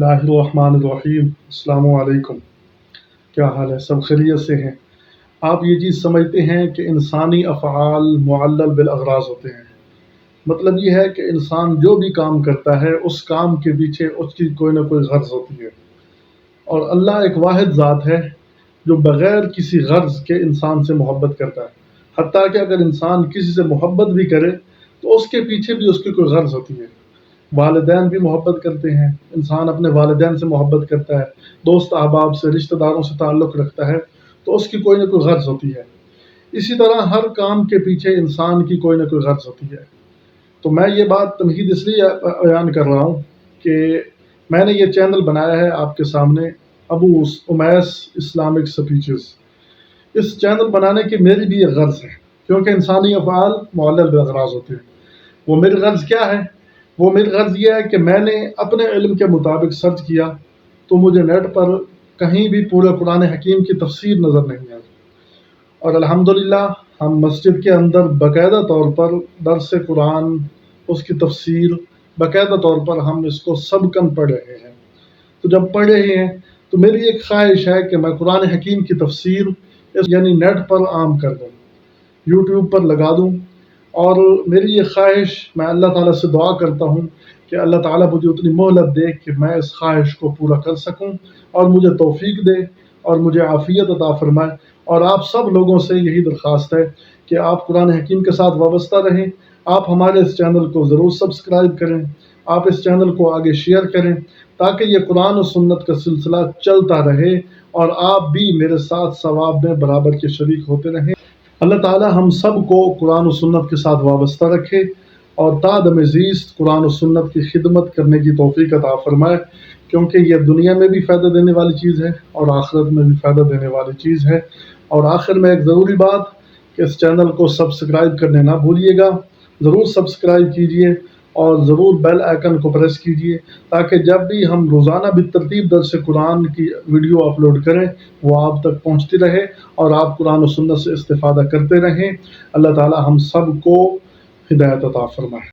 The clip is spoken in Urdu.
اللہ الرحمن الرحیم السلام علیکم کیا حال ہے؟ سب خیریت سے ہیں؟ آپ یہ چیز سمجھتے ہیں کہ انسانی افعال معلل بالاغراض ہوتے ہیں۔ مطلب یہ ہے کہ انسان جو بھی کام کرتا ہے، اس کام کے پیچھے اس کی کوئی نہ کوئی غرض ہوتی ہے۔ اور اللہ ایک واحد ذات ہے جو بغیر کسی غرض کے انسان سے محبت کرتا ہے۔ حتیٰ کہ اگر انسان کسی سے محبت بھی کرے، تو اس کے پیچھے بھی اس کی کوئی غرض ہوتی ہے۔ والدین بھی محبت کرتے ہیں۔ انسان اپنے والدین سے محبت کرتا ہے، دوست احباب سے، رشتہ داروں سے تعلق رکھتا ہے، تو اس کی کوئی نہ کوئی غرض ہوتی ہے۔ اسی طرح ہر کام کے پیچھے انسان کی کوئی نہ کوئی غرض ہوتی ہے۔ تو میں یہ بات تمہید اس لیے بیان کر رہا ہوں کہ میں نے یہ چینل بنایا ہے آپ کے سامنے، ابو امیس اسلامک سپیچز۔ اس چینل بنانے کی میری بھی ایک غرض ہے، کیونکہ انسانی افعال معلل اغراض ہوتے ہیں۔ وہ میری غرض کیا ہے؟ وہ میری غرض یہ ہے کہ میں نے اپنے علم کے مطابق سرچ کیا تو مجھے نیٹ پر کہیں بھی پورے قرآن حکیم کی تفسیر نظر نہیں آئی۔ اور الحمدللہ ہم مسجد کے اندر باقاعدہ طور پر درس قرآن، اس کی تفسیر باقاعدہ طور پر ہم اس کو سب کن پڑھ رہے ہیں۔ تو جب پڑھ رہے ہیں تو میری ایک خواہش ہے کہ میں قرآن حکیم کی تفسیر یعنی نیٹ پر عام کر دوں یوٹیوب پر لگا دوں۔ اور میری یہ خواہش، میں اللہ تعالیٰ سے دعا کرتا ہوں کہ اللہ تعالیٰ مجھے اتنی مہلت دے کہ میں اس خواہش کو پورا کر سکوں اور مجھے توفیق دے اور مجھے عافیت عطا فرمائے۔ اور آپ سب لوگوں سے یہی درخواست ہے کہ آپ قرآن حکیم کے ساتھ وابستہ رہیں۔ آپ ہمارے اس چینل کو ضرور سبسکرائب کریں۔ آپ اس چینل کو آگے شیئر کریں تاکہ یہ قرآن و سنت کا سلسلہ چلتا رہے اور آپ بھی میرے ساتھ ثواب میں برابر کے شریک ہوتے رہیں۔ اللہ تعالیٰ ہم سب کو قرآن و سنت کے ساتھ وابستہ رکھے اور تادم زیست قرآن و سنت کی خدمت کرنے کی توفیق عطا فرمائے، کیونکہ یہ دنیا میں بھی فائدہ دینے والی چیز ہے اور آخرت میں بھی فائدہ دینے والی چیز ہے۔ اور آخر میں ایک ضروری بات کہ اس چینل کو سبسکرائب کرنے نہ بھولیے گا۔ ضرور سبسکرائب کیجیے اور ضرور بیل آئکن کو پریس کیجیے تاکہ جب بھی ہم روزانہ بھی ترتیب درس قرآن کی ویڈیو اپلوڈ کریں، وہ آپ تک پہنچتی رہے اور آپ قرآن و سنت سے استفادہ کرتے رہیں۔ اللہ تعالی ہم سب کو ہدایت عطا فرمائے۔